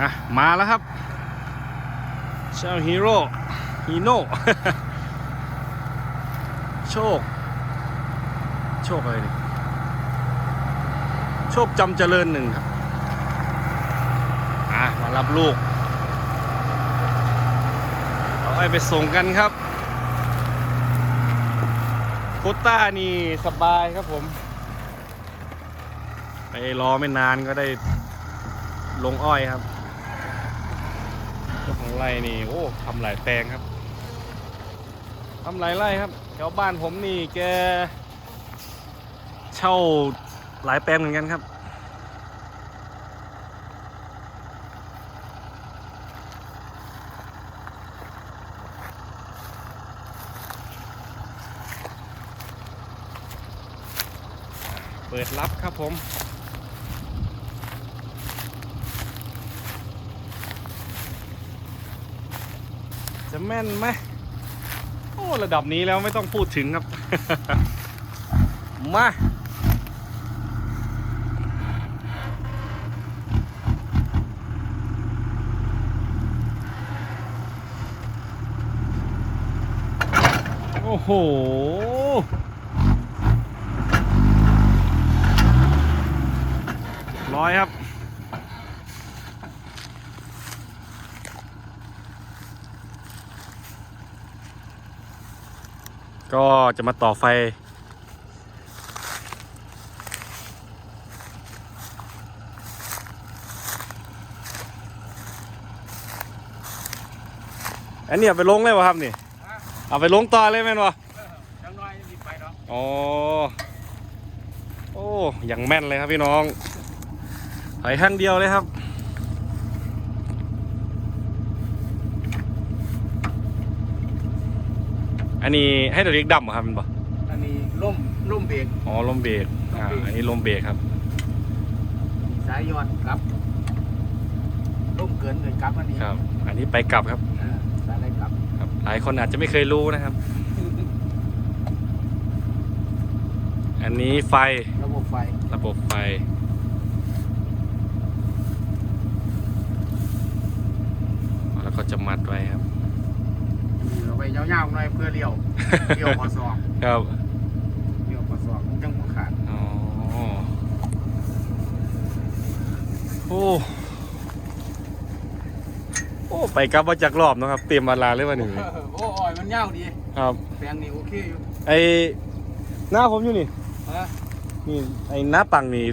อะ มาแล้วครับเจ้าฮีโร่ฮีโน่โชค โชคอะไรนี่โชคจำเจริญหนึ่งครับ อะ มารับลูก เอาไอ้ไปส่งกันครับโคต้านี่สบายครับผม ไปรอไม่นานก็ได้ลงอ้อยครับ องไร่นี่ โอ้ทำหลายแปลงครับทำหลายไร่ครับแถวบ้านผมนี่แก เช่าหลายแปลงเหมือนกันครับ เปิดรับครับผม จะแม่นไหมโอ้ ระดับนี้แล้วไม่ต้องพูดถึงครับ มาโอ้โห ร้อยครับ ก็จะมาต่อไฟ อันนี้เอาไปลงเลยวะครับนี่ เอาไปลงต่อเลยแม่นวะจังน้อยมีไปเนาะอ๋อ โอ้อย่างแม่นเลยครับพี่น้องถอยข้างเดียวเลยครับ อันนี้ให้ตัวเล็กดำเหรอครับมันบอกอันนี้ล่มล่มเบรก อ๋อลมเบรกอ่าลมเบรก อันนี้ลมเบรกครับ สายยอดครับล่มเกินเลยครับอันนี้ครับ อันนี้ไปกลับครับเออสายอะไรครับครับ หลายคนอาจจะไม่เคยรู้นะครับ อันนี้ไฟระบบไฟระบบไฟ แล้วก็จะมัดไว้ครับเอา ไปยาวๆหน่อยเพื่อเลี้ยวเลี้ยวขอสอบครับเลี้ยวขอสอบมันจังหัวขาดอ๋อโอ้โอ้ไปกลับมาจากรอบเนอะครับ เตรียมมาลาเลยวันนี้โอ้อ่อยมันยาวดีครับแปลงนี่โอเคอยู่ไอหน้าผมอยู่นี่เออนี่ไอหน้าปังนี่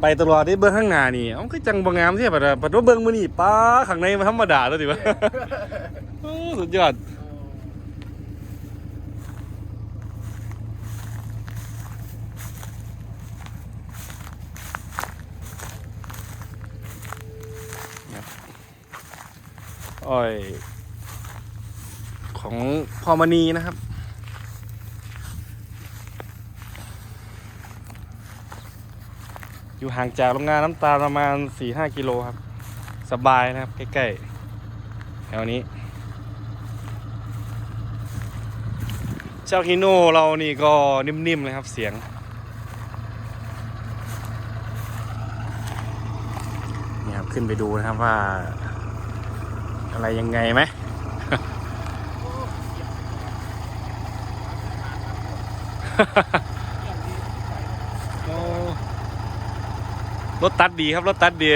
ไปตลอดได้เบื้องข้างหน้านี่เอ้าคือจังบางงามที่แบบปัดว่าเบื้องมือนี่ป้าข้างในมันธรรมดาแล้วดิวะโอ้สุดยอด อ้อย ของพอมณีนะครับอยู่ห่างจากโรงงานน้ำตาลประมาณ 4-5 กิโลครับ สบายนะครับ ใกล้ๆแถวนี้ เจ้าฮิโน่เรานี่ก็นิ่ม ๆ เลยครับเสียง นี่ครับ ขึ้นไปดูนะครับว่า อะไรยังไงไหมรถตัดดีครับ รถตัดดี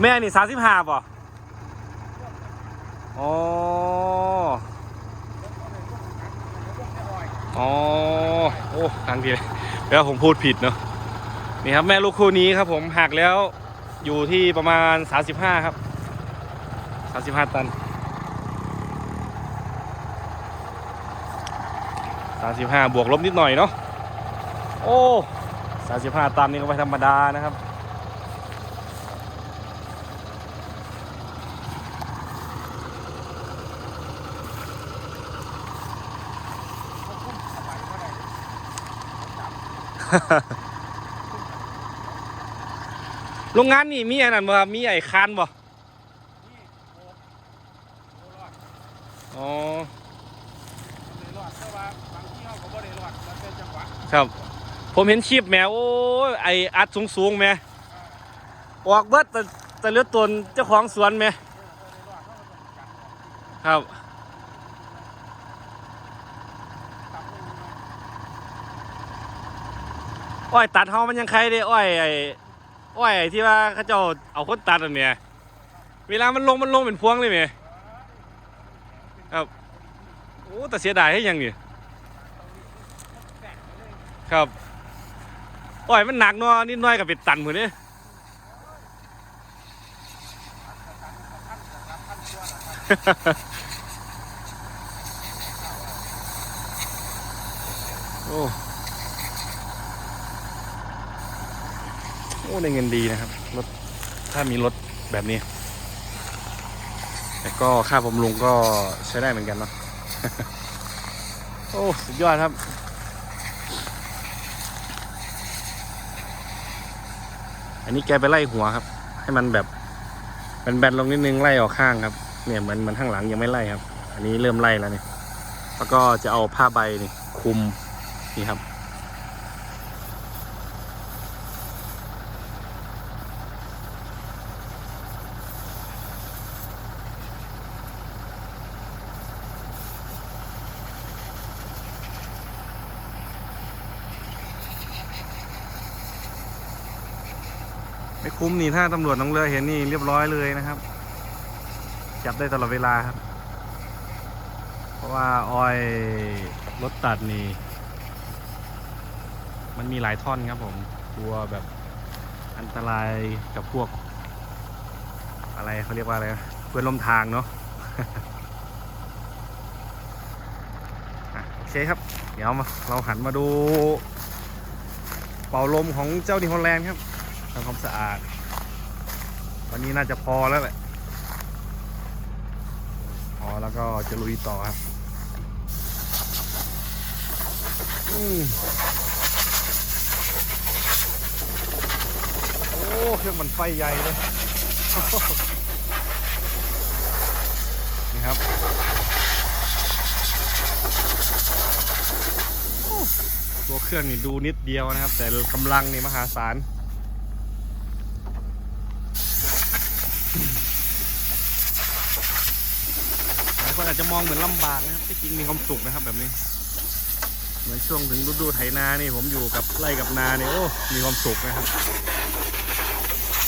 แม่นี่สามสิบห้าป่ะอ๋ออ๋อโอ้ทางดีเลยแล้วผมพูดผิดเนาะนี่ครับแม่ลูกคู่นี้ครับผมหักแล้ว อยู่ที่ประมาณ 35 ครับ 35 ตัน 35 บวกลบนิดหน่อยเนาะโอ้35 ตันนี่ก็ไม่ธรรมดานะครับ โรงงานนี่มีอันนั้นบ่ครับมีไอ้คานบ่อ๋อครับ ผมเห็นคลิปแหมโอ้ยไออัดสูงๆแหมออกเบิดแต่แต่เลือดตนเจ้าของสวนไหมครับอ้อยตัดเฮามันยังใครได้อ้อยไอ้ อ้อยที่ว่าเขาเจ้าเอาคนตัดอันเนี้ยเวลามันลงมันลงเป็นพวงเลยไหมครับโอ้แต่เสียดายให้ยังนี่ครับอ้อยมันหนักเนาะนิดหน้อยกับเป็นตันหมดเนี่ยโอ้ โอ้ได้เงินดีนะครับรถถ้ามีรถแบบนี้ แต่ก็ค่าบำรุงก็ใช้ได้เหมือนกันเนาะโอ้ สุดยอดครับ อันนี้แกไปไล่หัวครับ ให้มันแบบแบนๆลงนิดนึงไล่ออกข้างครับ เนี่ยเหมือนเหมือนข้างหลังยังไม่ไล่ครับ อันนี้เริ่มไล่แล้วเนี่ยแล้วก็จะเอาผ้าใบนี่คุมนี่ครับ ไม่คุ้มนี่ถ้าตำรวจน้องเรือเห็นนี่เรียบร้อยเลยนะครับ จับได้ตลอดเวลาครับ เพราะว่าออยรถตัดนี่ มันมีหลายท่อนครับผมกลัวแบบอันตรายกับพวก อะไรเขาเรียกว่าอะไรเพื่อนลมทางเนาะโอเคครับ เดี๋ยวมาเราหันมาดู เป่าลมของเจ้าดิฮอลแลนด์ครับ ทำความสะอาด วันนี้น่าจะพอแล้วแหละ พอแล้วก็จะลุยต่อครับอืมโอ้เครื่องมันไฟใหญ่เลยนี่ครับตัวเครื่องนี่ดูนิดเดียวนะครับ แต่กำลังนี่มหาศาลายคนอาจจะมองเหมือนลำบากนะครับที่จริงมีความสุขนะครับแบบนี้ เหมือนช่วงถึงฤดูไถนานี่ผมอยู่กับไร่กับนาเนี่ยโอ้ มีความสุขนะครับ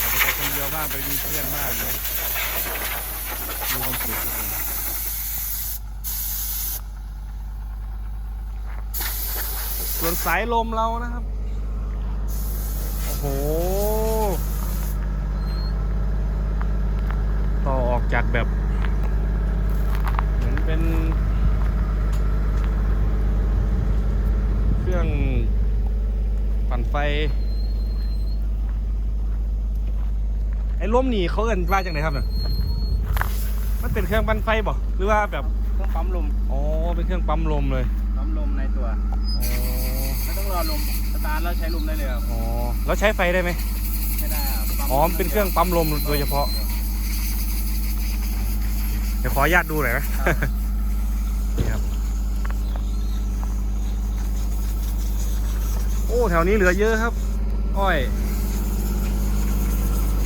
อาจจะไปคนเดียวบ้างไปมีเพื่อนบ้างเลยมีความสุขส่วนสายลมเรานะครับ โอ้โห ต่อออกจากแบบ เหมือนเป็น เครื่องปั่นไฟ ไอ้ล้มหนีเขาเอินว่าจากไหนครับเนี่ยมันเป็นเครื่องปั่นไฟบ่หรือว่าแบบเครื่องปั๊มลมอ๋อเป็นเครื่องปั๊มลมเลยปั๊มลมในตัวอ๋อไม่ต้องรอลมสตาร์ทแล้วใช้ลมได้เลยครับอ๋อแล้วใช้ไฟได้ไหมไม่ได้ครับปั๊อ๋อมันเป็นเครื่องปั๊มลมโดยเฉพาะ เดี๋ยวขออนุญาตดูหน่อยนะนี่ครับ โอ้แถวนี้เหลือเยอะครับ อ้อย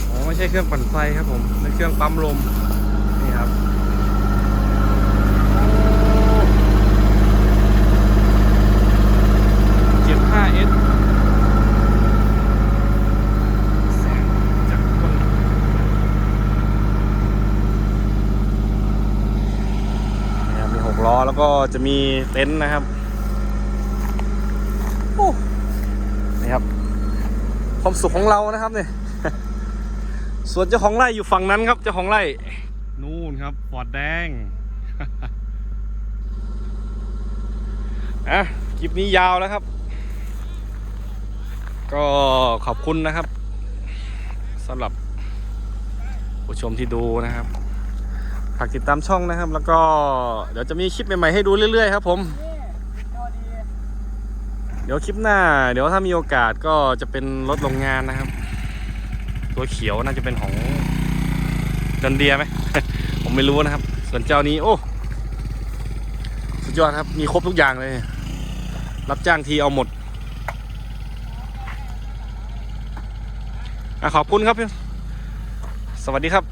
อ๋อไม่ใช่เครื่องปั่นไฟครับผมเป็นเครื่องปั๊มลมนี่ครับเจ็ดห้าเอสแสงจากต้นนะครับมีหกล้อแล้วก็จะมีเต็นท์นะครับโอ้ ครับ ความสุขของเรานะครับเนี่ยส่วนเจ้าของไร่อยู่ฝั่งนั้นครับเจ้าของไร่นู่นครับฟอร์ดแดงอะคลิปนี้ยาวแล้วครับ ก็ขอบคุณนะครับสำหรับผู้ชมที่ดูนะครับฝากติดตามช่องนะครับ แล้วก็เดี๋ยวจะมีคลิปใหม่ ๆ ให้ดูเรื่อย ๆ ครับผมเดี๋ยวคลิปหน้า เดี๋ยวถ้ามีโอกาสก็จะเป็นรถโรงงานนะครับ ตัวเขียวน่าจะเป็นของดอนเดียไหม ผมไม่รู้นะครับ ส่วนเจ้านี้โอ้ สุดยอดครับ มีครบทุกอย่างเลย รับจ้างทีเอาหมดอขอบคุณครับ สวัสดีครับ